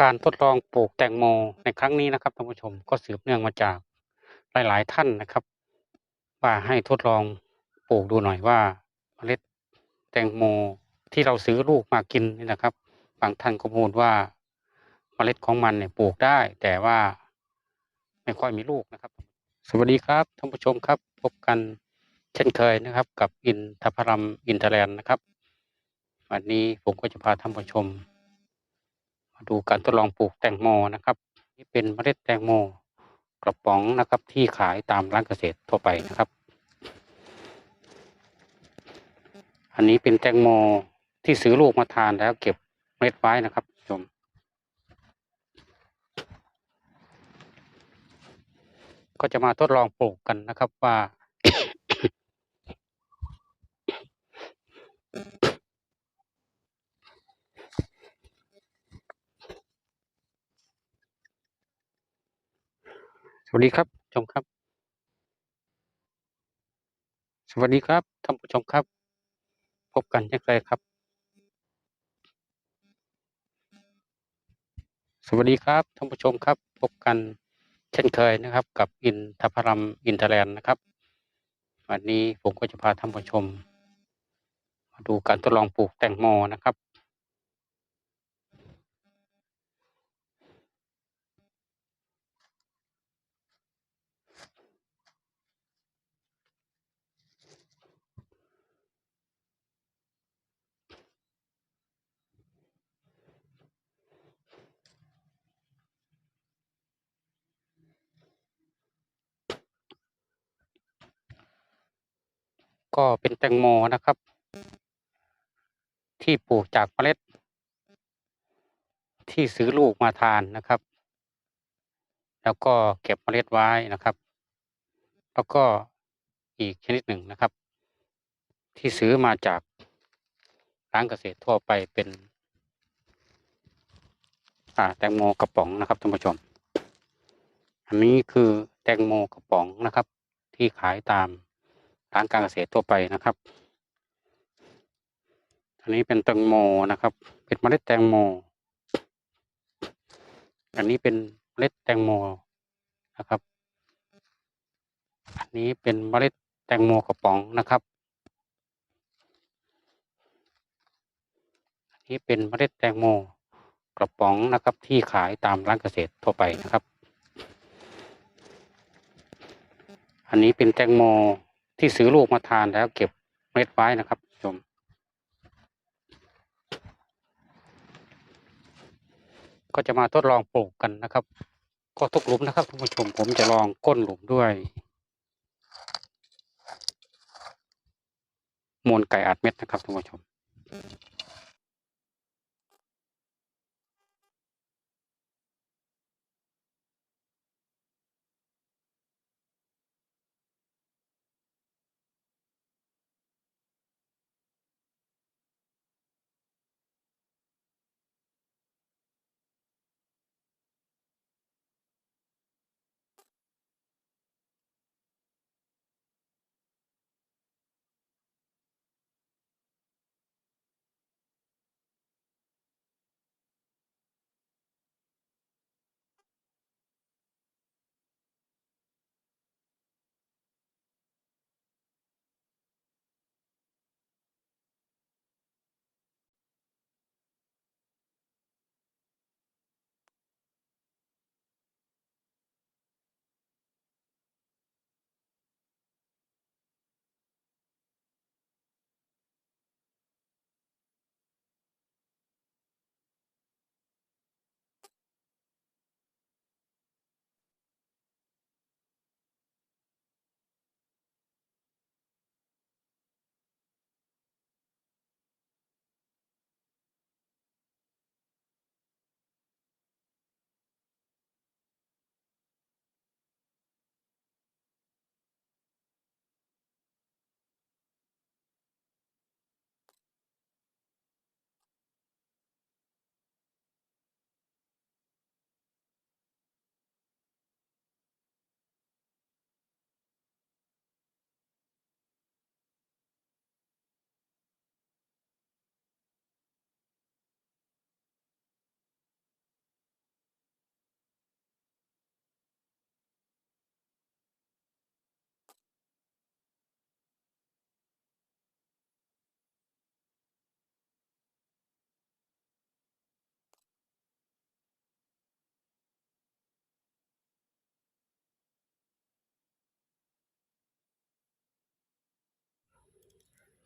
การทดลองปลูกแตงโมในครั้งนี้นะครับท่านผู้ชมก็สืบเนื่องมาจากหลาย ๆ ท่านนะครับ ว่าให้ทดลองปลูกดูหน่อยว่าเมล็ดแตงโมที่เราซื้อลูกมากินนี่นะครับ บางท่านก็พูดว่าเมล็ดของมันเนี่ยปลูกได้ แต่ว่าไม่ค่อยมีลูกนะครับ สวัสดีครับท่านผู้ชมครับ พบกันเช่นเคยนะครับ กับอินทพรัมอินเทอร์แลนด์นะครับ วันนี้ผมก็จะพาท่านผู้ชม มาดูการทดลองปลูกแตงโมนะครับนี่เป็นเมล็ดแตงโมกระป๋องนะครับที่ขายตามร้านเกษตรทั่วไปนะครับ อันนี้เป็นแตงโมที่ซื้อลูกมาทานแล้วเก็บเมล็ดไว้นะครับชมก็จะมาทดลองปลูกกันนะครับว่า วัสดีครับผู้ชมครับ สวัสดีครับท่านผู้ชมครับ พบกันเช่นเคยครับ สวัสดีครับท่านผู้ชมครับ พบกันเช่นเคยนะครับ กับอินทพรัมอินเทอร์แลนด์นะครับ วันนี้ผมก็จะพาท่านผู้ชมมาดูการทดลองปลูกแตงโมนะครับ ก็เป็นแตงโมนะครับ ที่ปลูกจากเมล็ด ที่ซื้อลูกมาทานนะครับ แล้วก็เก็บเมล็ดไว้นะครับ แล้วก็อีกชนิดหนึ่งนะครับ ที่ซื้อมาจากร้านเกษตรทั่วไปเป็นแตงโมกระป๋องนะครับท่านผู้ชม อันนี้คือแตงโมกระป๋องนะครับ ที่ขายตาม ร้านการเกษตรทั่วไปนะครับอันนี้เป็นแตงโมนะครับ เป็นเมล็ดแตงโม อันนี้เป็นเมล็ดแตงโมนะครับ อันนี้เป็นเมล็ดแตงโมกระป๋องนะครับ อันนี้เป็นเมล็ดแตงโมกระป๋องนะครับที่ขายตามร้านเกษตรทั่วไปนะครับ อันนี้เป็นแตงโม ที่ซื้อลูกมาทานแล้วเก็บเม็ดไว้นะครับชมก็จะมาทดลองปลูกกันนะครับ ก็ทุกหลุมนะครับท่านผู้ชมผมจะลองก้นหลุมด้วยมูลไก่อัดเม็ดนะครับท่านผู้ชม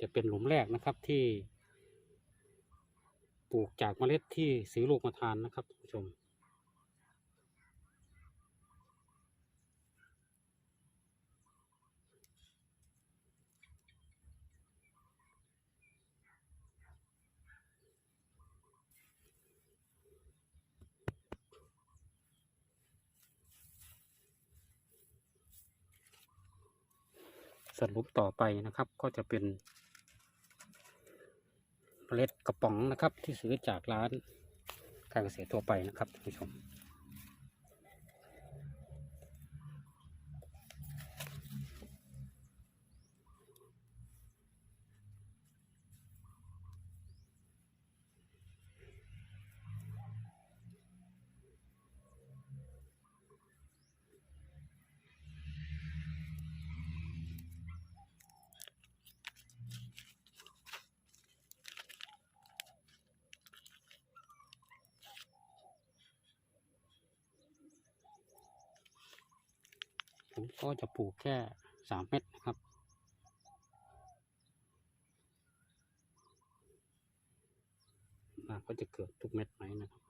จะเป็นหลุมแรกนะครับที่ ปลูกจากเมล็ดที่ซื้อลูกมาทานนะครับผู้ชมส่วนหลุมต่อไปนะครับก็จะเป็น เมล็ดกระป๋องนะครับ ที่ซื้อจากร้านการเกษตรทั่วไปนะครับท่านผู้ชม ก็จะปลูกแค่สามเม็ดนะครับว่าก็จะเกิดทุกเม็ดไหมนะครับ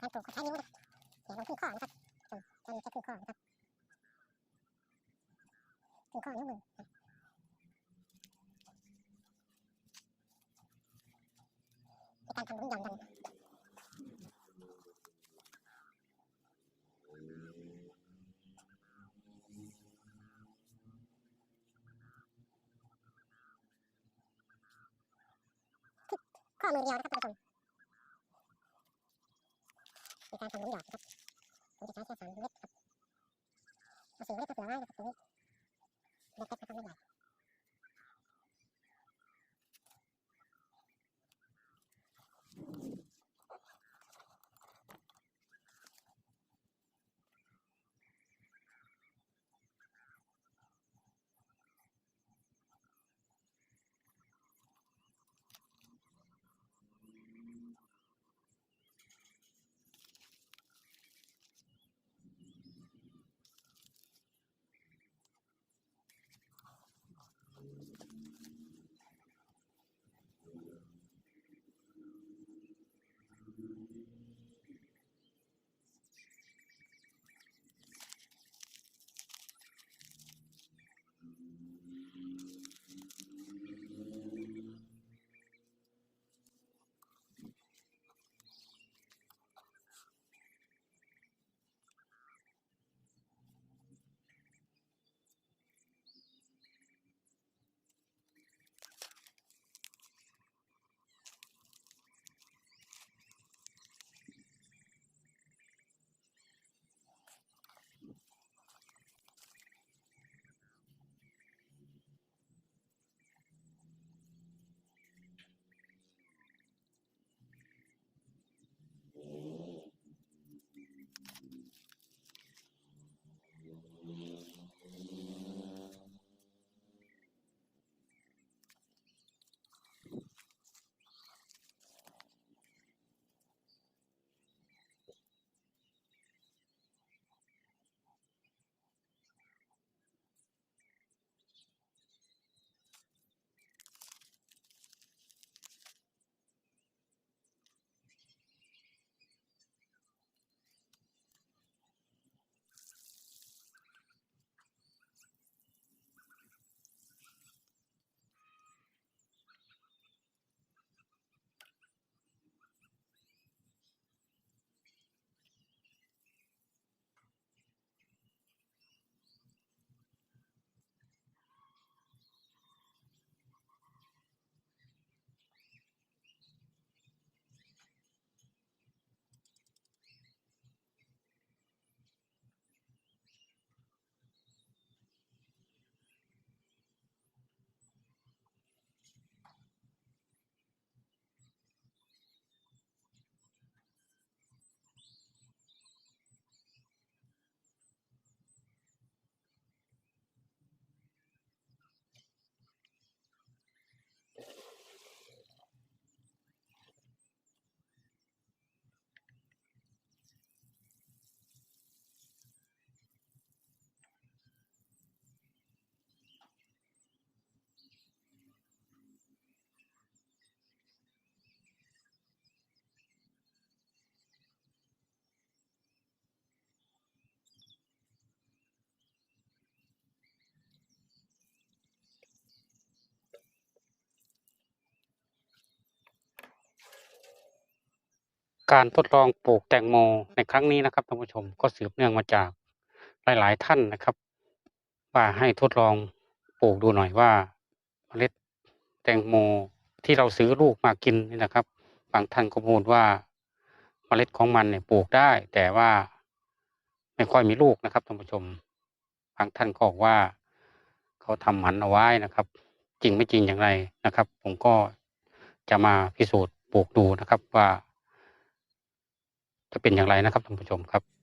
ท่านผู้ชมการปลูกก็ใช้นิ้วนะเสียงขึ้นข้อนะครับจนจนจะขึ้นข้อนะครับขึ้นข้อนิ้วมือนะเป็นการทำลุมหย่อนกันข้อมือเดียวนะครับท่านผู้ชม ในการทำหลุมหยอดนะครับผมจะใช้แค่สามเม็ดครับเอาสี่เม็ดก็เผื่อไว้นะครับตรงนี้เม็ดเล็กนะครับไม่ใหญ่ การทดลองปลูกแตงโมในครั้งนี้นะครับท่านผู้ชมก็สืบเนื่องมาจากหลาย ๆ ท่านนะครับ ว่าให้ทดลองปลูกดูหน่อยว่าเมล็ดแตงโมที่เราซื้อลูกมากินนี่นะครับบางท่านก็พูดว่าเมล็ดของมันเนี่ยปลูกได้ แต่ว่าไม่ค่อยมีลูกนะครับท่านผู้ชม บางท่านก็บอกว่าเขาทำหมันเอาไว้นะครับ จริงไม่จริงอย่างไรนะครับ ผมก็จะมาพิสูจน์ปลูกดูนะครับว่า จะเป็นอย่างไรนะครับท่านผู้ชมครับ